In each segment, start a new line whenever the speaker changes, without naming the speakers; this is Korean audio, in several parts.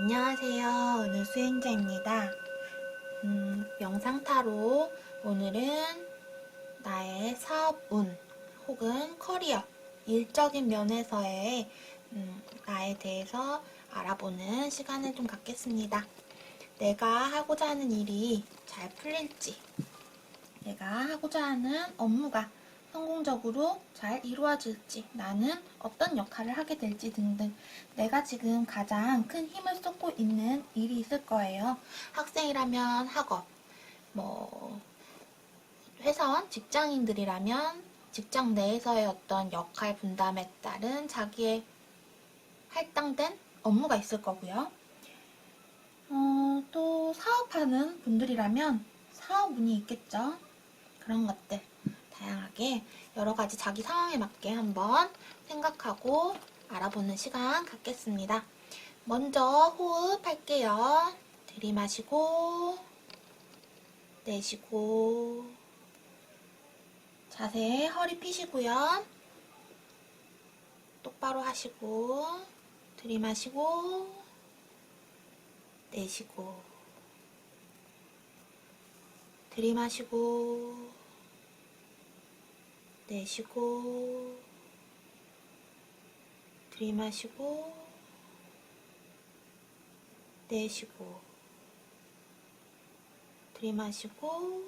안녕하세요. 오늘 수행자입니다. 음, 명상타로 오늘은 나의 사업운 혹은 커리어, 일적인 면에서의 음, 나에 대해서 알아보는 시간을 좀 갖겠습니다. 내가 하고자 하는 일이 잘 풀릴지, 내가 하고자 하는 업무가 성공적으로 잘 이루어질지, 나는 어떤 역할을 하게 될지 등등 내가 지금 가장 큰 힘을 쏟고 있는 일이 있을 거예요. 학생이라면 학업, 뭐 회사원, 직장인들이라면 직장 내에서의 어떤 역할 분담에 따른 자기의 할당된 업무가 있을 거고요. 어, 또 사업하는 분들이라면 사업운이 있겠죠. 그런 것들 다양하게 여러 가지 자기 상황에 맞게 한번 생각하고 알아보는 시간 갖겠습니다. 먼저 호흡 할게요. 들이마시고 내쉬고 자세 허리 피시고요. 똑바로 하시고 들이마시고 내쉬고 들이마시고 내쉬고 들이마시고 내쉬고 들이마시고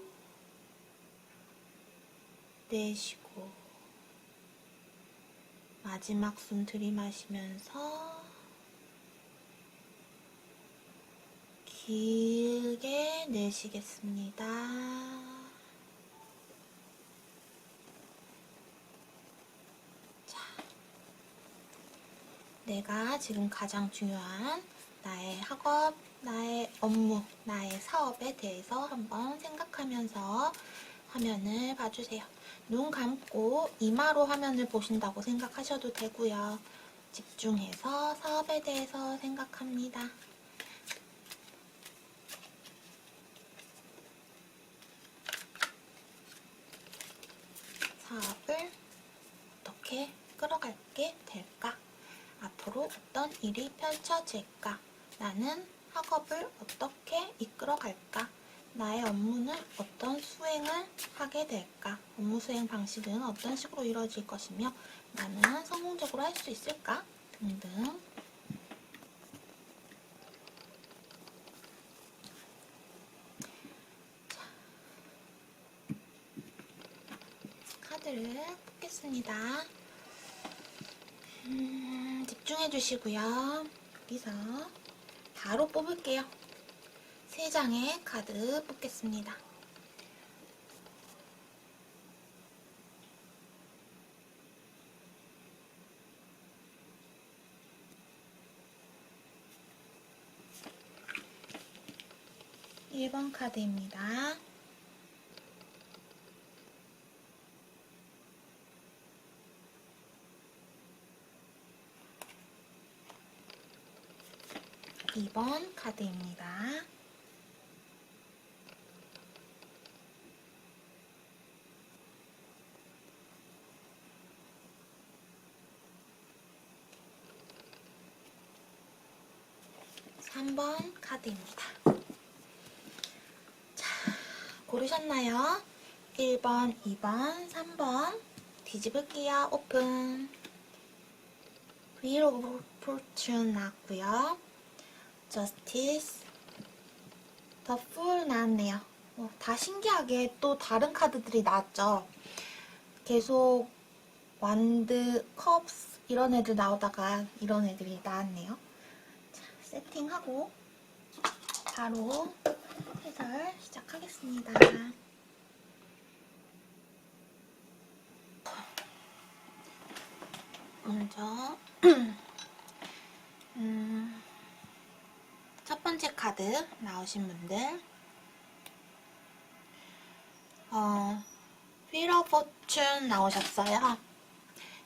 내쉬고 마지막 숨 들이마시면서 길게 내쉬겠습니다. 내가 지금 가장 중요한 나의 학업, 나의 업무, 나의 사업에 대해서 한번 생각하면서 화면을 봐주세요. 눈 감고 이마로 화면을 보신다고 생각하셔도 되고요. 집중해서 사업에 대해서 생각합니다. 사업을 어떻게 끌어갈게 될까? 앞으로 어떤 일이 펼쳐질까? 나는 학업을 어떻게 이끌어갈까? 나의 업무는 어떤 수행을 하게 될까? 업무 수행 방식은 어떤 식으로 이루어질 것이며 나는 성공적으로 할 수 있을까? 등등 카드를 뽑겠습니다. 음, 집중해 주시고요. 여기서 바로 뽑을게요. 세 장의 카드 뽑겠습니다. 일번 카드입니다. 2번 카드입니다. 삼번 카드입니다. 자, 고르셨나요? 1번, 2번, 3번 뒤집을게요. 오픈. Of Fortune 나왔고요. The Fool 나왔네요. 어, 다 신기하게 또 다른 카드들이 나왔죠. 계속 완드, 컵스 이런 애들 나오다가 이런 애들이 나왔네요. 자, 세팅하고 바로 해설 시작하겠습니다. 먼저 음, 첫 번째 카드 나오신 분들 어, of Fortune 나오셨어요.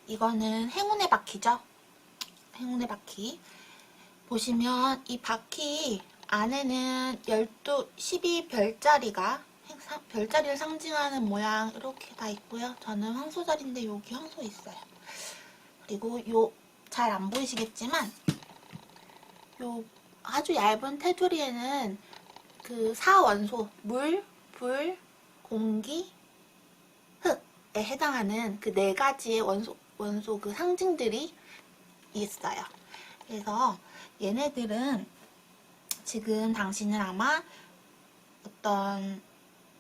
이거는 행운의 바퀴죠. 행운의 바퀴. 보시면 이 바퀴 안에는 12, 12별자리가 별자리를 상징하는 모양 이렇게 다 있고요. 저는 황소자리인데 여기 황소 있어요. 그리고 요 잘 안 보이시겠지만 요 아주 얇은 테두리에는 그 사원소 물, 불, 공기, 흙에 해당하는 그 네 가지의 원소 원소 그 상징들이 있어요. 그래서 얘네들은 지금 당신은 아마 어떤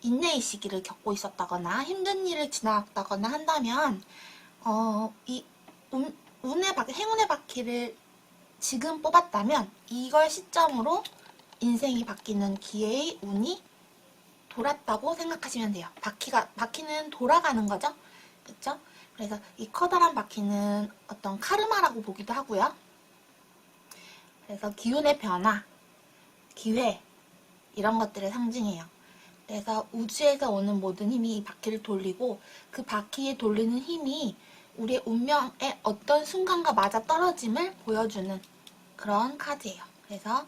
인내의 시기를 겪고 있었다거나 힘든 일을 지나갔다거나 한다면 어, 이 운, 운의 바퀴, 행운의 바퀴를 지금 뽑았다면 이걸 시점으로 인생이 바뀌는 기회의 운이 돌았다고 생각하시면 돼요. 바퀴가 바퀴는 돌아가는 거죠. 그렇죠? 그래서 이 커다란 바퀴는 어떤 카르마라고 보기도 하고요. 그래서 기운의 변화, 기회 이런 것들을 상징해요. 그래서 우주에서 오는 모든 힘이 이 바퀴를 돌리고 그 바퀴에 돌리는 힘이 우리의 운명의 어떤 순간과 맞아 떨어짐을 보여주는 그런 카드예요. 그래서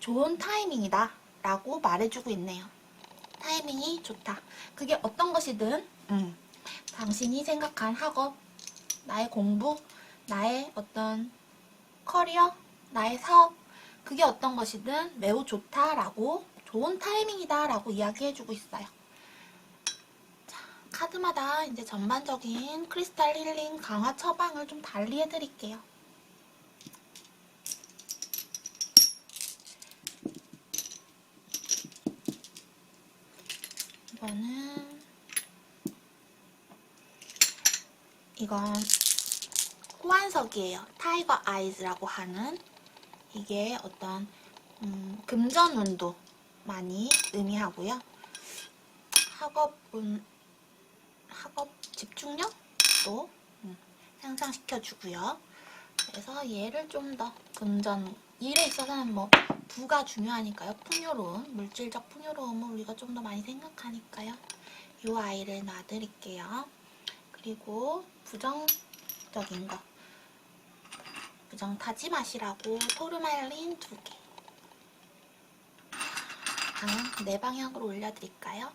좋은 타이밍이다 라고 말해주고 있네요. 타이밍이 좋다. 그게 어떤 것이든 음, 당신이 생각한 학업, 나의 공부, 나의 어떤 커리어, 나의 사업 그게 어떤 것이든 매우 좋다라고 좋은 타이밍이다라고 이야기해주고 있어요. 자, 카드마다 이제 전반적인 크리스탈 힐링 강화 처방을 좀 달리 해드릴게요. 이거는 이건 호환석이에요. 타이거 아이즈라고 하는 이게 어떤 음, 금전운도 많이 의미하고요. 학업운, 학업 집중력도 음, 향상시켜 주고요. 그래서 얘를 좀 더 금전 일에 있어서는 뭐 부가 중요하니까요. 풍요로움, 물질적 풍요로움을 우리가 좀 더 많이 생각하니까요. 이 아이를 놔드릴게요. 그리고 부정적인 거 부정 타지 마시라고 토르말린 두 개. 방, 네 방향으로 올려드릴까요?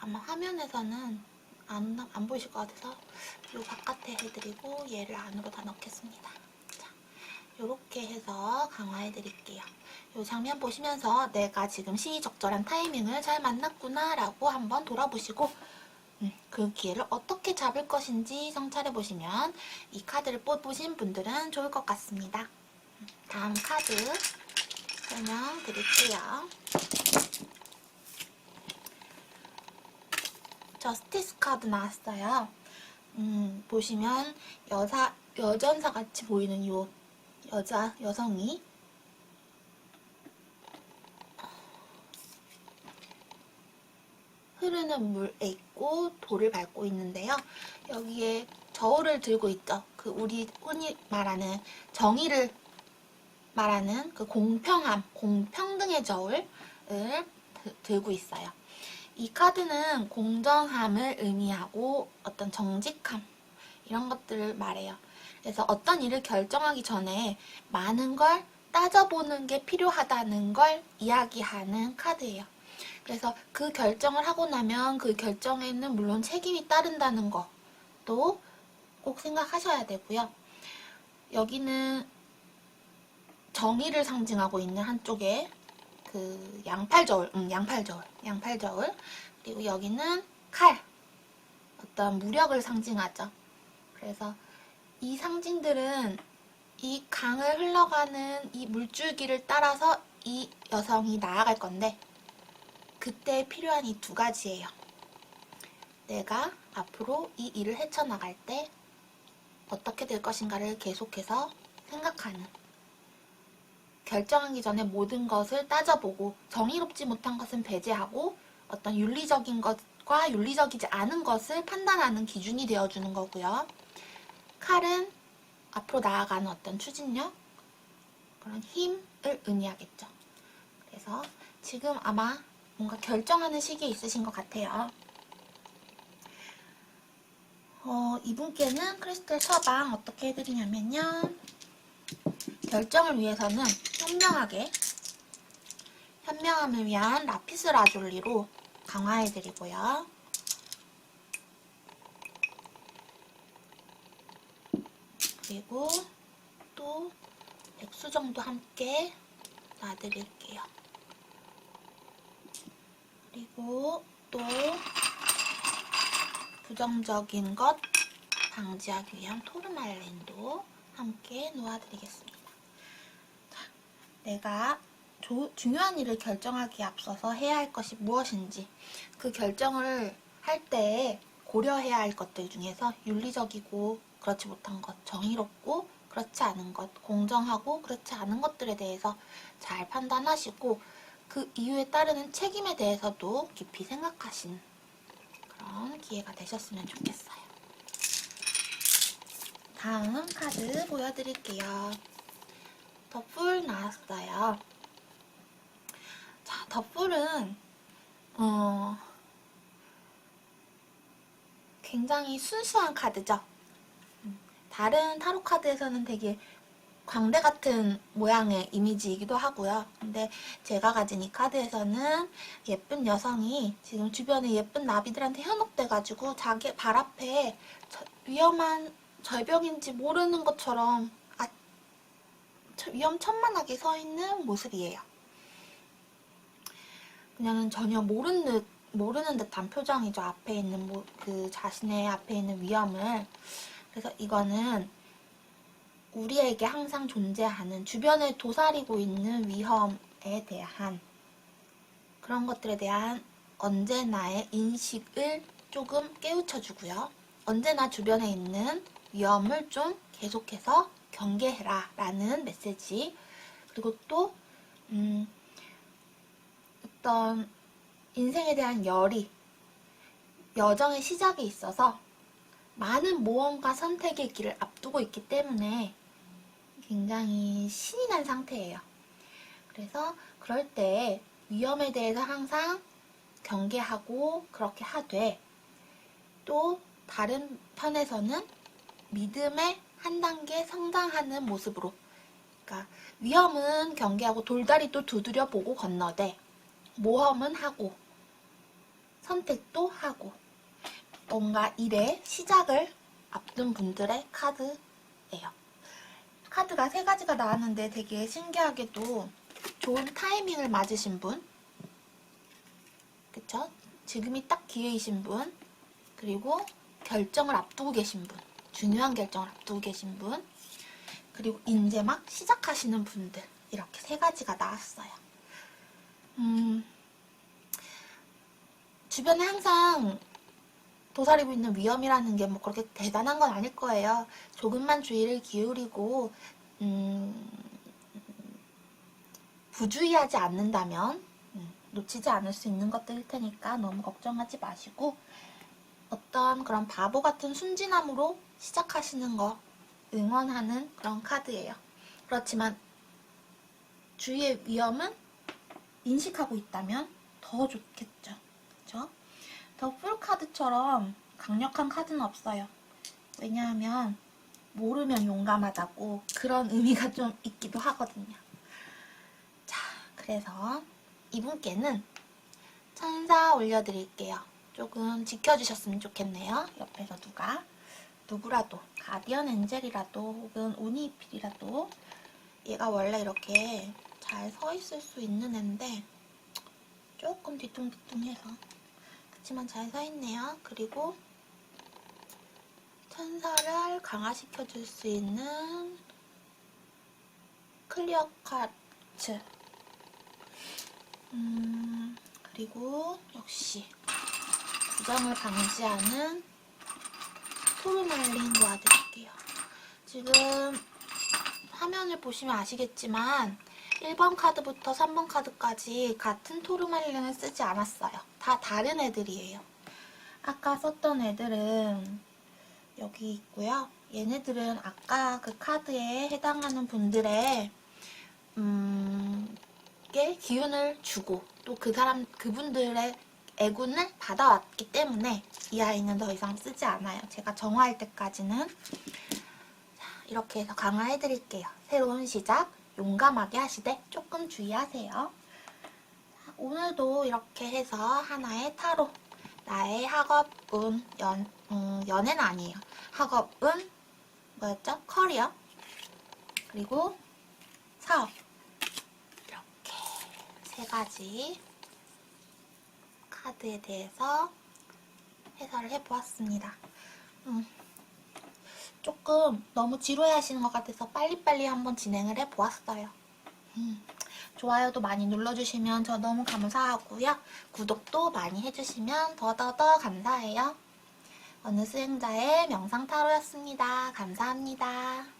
아마 화면에서는 안, 안 보이실 것 같아서 요 바깥에 해드리고 얘를 안으로 다 넣겠습니다. 자, 요렇게 해서 강화해드릴게요. 요 장면 보시면서 내가 지금 시의적절한 타이밍을 잘 만났구나 라고 한번 돌아보시고 음, 그 기회를 어떻게 잡을 것인지 성찰해보시면 이 카드를 뽑으신 분들은 좋을 것 같습니다. 음, 다음 카드 설명드릴게요. 저스티스 카드 나왔어요. 음, 보시면 여사, 여전사 같이 보이는 요 여자, 여성이 흐르는 물에 있고 돌을 밟고 있는데요. 여기에 저울을 들고 있죠. 그 우리 흔히 말하는 정의를 말하는 그 공평함, 공평등의 저울을 드- 들고 있어요. 이 카드는 공정함을 의미하고 어떤 정직함 이런 것들을 말해요. 그래서 어떤 일을 결정하기 전에 많은 걸 따져보는 게 필요하다는 걸 이야기하는 카드예요. 그래서 그 결정을 하고 나면 그 결정에는 물론 책임이 따른다는 것도 꼭 생각하셔야 되고요. 여기는 정의를 상징하고 있는 한쪽에 그 양팔 저울, 음, 양팔 저울, 양팔 저울. 그리고 여기는 칼, 어떤 무력을 상징하죠. 그래서 이 상징들은 이 강을 흘러가는 이 물줄기를 따라서 이 여성이 나아갈 건데, 그때 필요한 이 두 가지예요. 내가 앞으로 이 일을 헤쳐나갈 때 어떻게 될 것인가를 계속해서 생각하는. 결정하기 전에 모든 것을 따져보고 정의롭지 못한 것은 배제하고 어떤 윤리적인 것과 윤리적이지 않은 것을 판단하는 기준이 되어주는 거고요. 칼은 앞으로 나아가는 어떤 추진력, 그런 힘을 의미하겠죠. 그래서 지금 아마 뭔가 결정하는 시기에 있으신 것 같아요. 어, 이분께는 크리스탈 처방 어떻게 해드리냐면요. 결정을 위해서는 현명하게 현명함을 위한 라피스 라졸리로 강화해드리고요. 그리고 또 백수 정도 함께 놔드릴게요. 그리고 또 부정적인 것 방지하기 위한 토르말린도 함께 놓아드리겠습니다. 자, 내가 조- 중요한 일을 결정하기에 앞서서 해야 할 것이 무엇인지 그 결정을 할 때 고려해야 할 것들 중에서 윤리적이고 그렇지 못한 것, 정의롭고 그렇지 않은 것, 공정하고 그렇지 않은 것들에 대해서 잘 판단하시고 그 이유에 따르는 책임에 대해서도 깊이 생각하신 그런 기회가 되셨으면 좋겠어요. 다음 카드 보여드릴게요. 더풀 나왔어요. 자, 더풀은 어, 굉장히 순수한 카드죠. 음, 다른 타로 카드에서는 되게 광대 같은 모양의 이미지이기도 하고요. 근데 제가 가진 이 카드에서는 예쁜 여성이 지금 주변에 예쁜 나비들한테 현혹돼가지고 자기 발 앞에 저- 위험한 절벽인지 모르는 것처럼 아, 저- 위험천만하게 서 있는 모습이에요. 그냥은 전혀 모르는 듯, 모르는 듯한 표정이죠. 앞에 있는 모- 그 자신의 앞에 있는 위험을. 그래서 이거는 우리에게 항상 존재하는 주변을 도사리고 있는 위험에 대한 그런 것들에 대한 언제나의 인식을 조금 깨우쳐 주고요. 언제나 주변에 있는 위험을 좀 계속해서 경계해라 라는 메시지. 그리고 또, 음, 어떤 인생에 대한 열이, 여정의 시작에 있어서 많은 모험과 선택의 길을 앞두고 있기 때문에 굉장히 신이 난 상태예요. 그래서 그럴 때 위험에 대해서 항상 경계하고 그렇게 하되 또 다른 편에서는 믿음의 한 단계 성장하는 모습으로 그러니까 위험은 경계하고 돌다리도 두드려 보고 건너되 모험은 하고 선택도 하고 뭔가 일의 시작을 앞둔 분들의 카드예요. 카드가 세 가지가 나왔는데 되게 신기하게도 좋은 타이밍을 맞으신 분, 그쵸? 지금이 딱 기회이신 분, 그리고 결정을 앞두고 계신 분, 중요한 결정을 앞두고 계신 분, 그리고 이제 막 시작하시는 분들, 이렇게 세 가지가 나왔어요. 음, 주변에 항상 도사리고 있는 위험이라는 게 뭐 그렇게 대단한 건 아닐 거예요. 조금만 주의를 기울이고, 음, 부주의하지 않는다면, 음, 놓치지 않을 수 있는 것들일 테니까 너무 걱정하지 마시고, 어떤 그런 바보 같은 순진함으로 시작하시는 거 응원하는 그런 카드예요. 그렇지만, 주위의 위험은 인식하고 있다면 더 좋겠죠. 그쵸? 더 풀카드처럼 강력한 카드는 없어요. 왜냐하면 모르면 용감하다고 그런 의미가 좀 있기도 하거든요. 자, 그래서 이분께는 천사 올려드릴게요. 조금 지켜주셨으면 좋겠네요. 옆에서 누가 누구라도 가디언 엔젤이라도 혹은 오니필이라도 얘가 원래 이렇게 잘 서 있을 수 있는 앤데 조금 뒤뚱뒤뚱해서 그렇지만 잘 서 있네요. 그리고 천사를 강화시켜 줄 수 있는 클리어 카트. 음, 그리고 역시 부정을 방지하는 토르말린 놓아드릴게요. 지금 화면을 보시면 아시겠지만 1번 카드부터 3번 카드까지 같은 토르말린을 쓰지 않았어요. 다 다른 애들이에요. 아까 썼던 애들은 여기 있고요. 얘네들은 아까 그 카드에 해당하는 분들의 음, 게 기운을 주고 또 그 사람 그분들의 애군을 받아왔기 때문에 이 아이는 더 이상 쓰지 않아요. 제가 정화할 때까지는 자, 이렇게 해서 강화해 드릴게요. 새로운 시작 용감하게 하시되 조금 주의하세요. 자, 오늘도 이렇게 해서 하나의 타로 나의 학업운 연 음, 연애는 아니에요. 학업운 뭐였죠? 커리어 그리고 사업 세 가지 카드에 대해서 해설을 해보았습니다. 음, 조금 너무 지루해 하시는 것 같아서 빨리빨리 한번 진행을 해보았어요. 음, 좋아요도 많이 눌러주시면 저 너무 감사하고요. 구독도 많이 해주시면 더더더 감사해요. 어느 수행자의 명상타로였습니다. 감사합니다.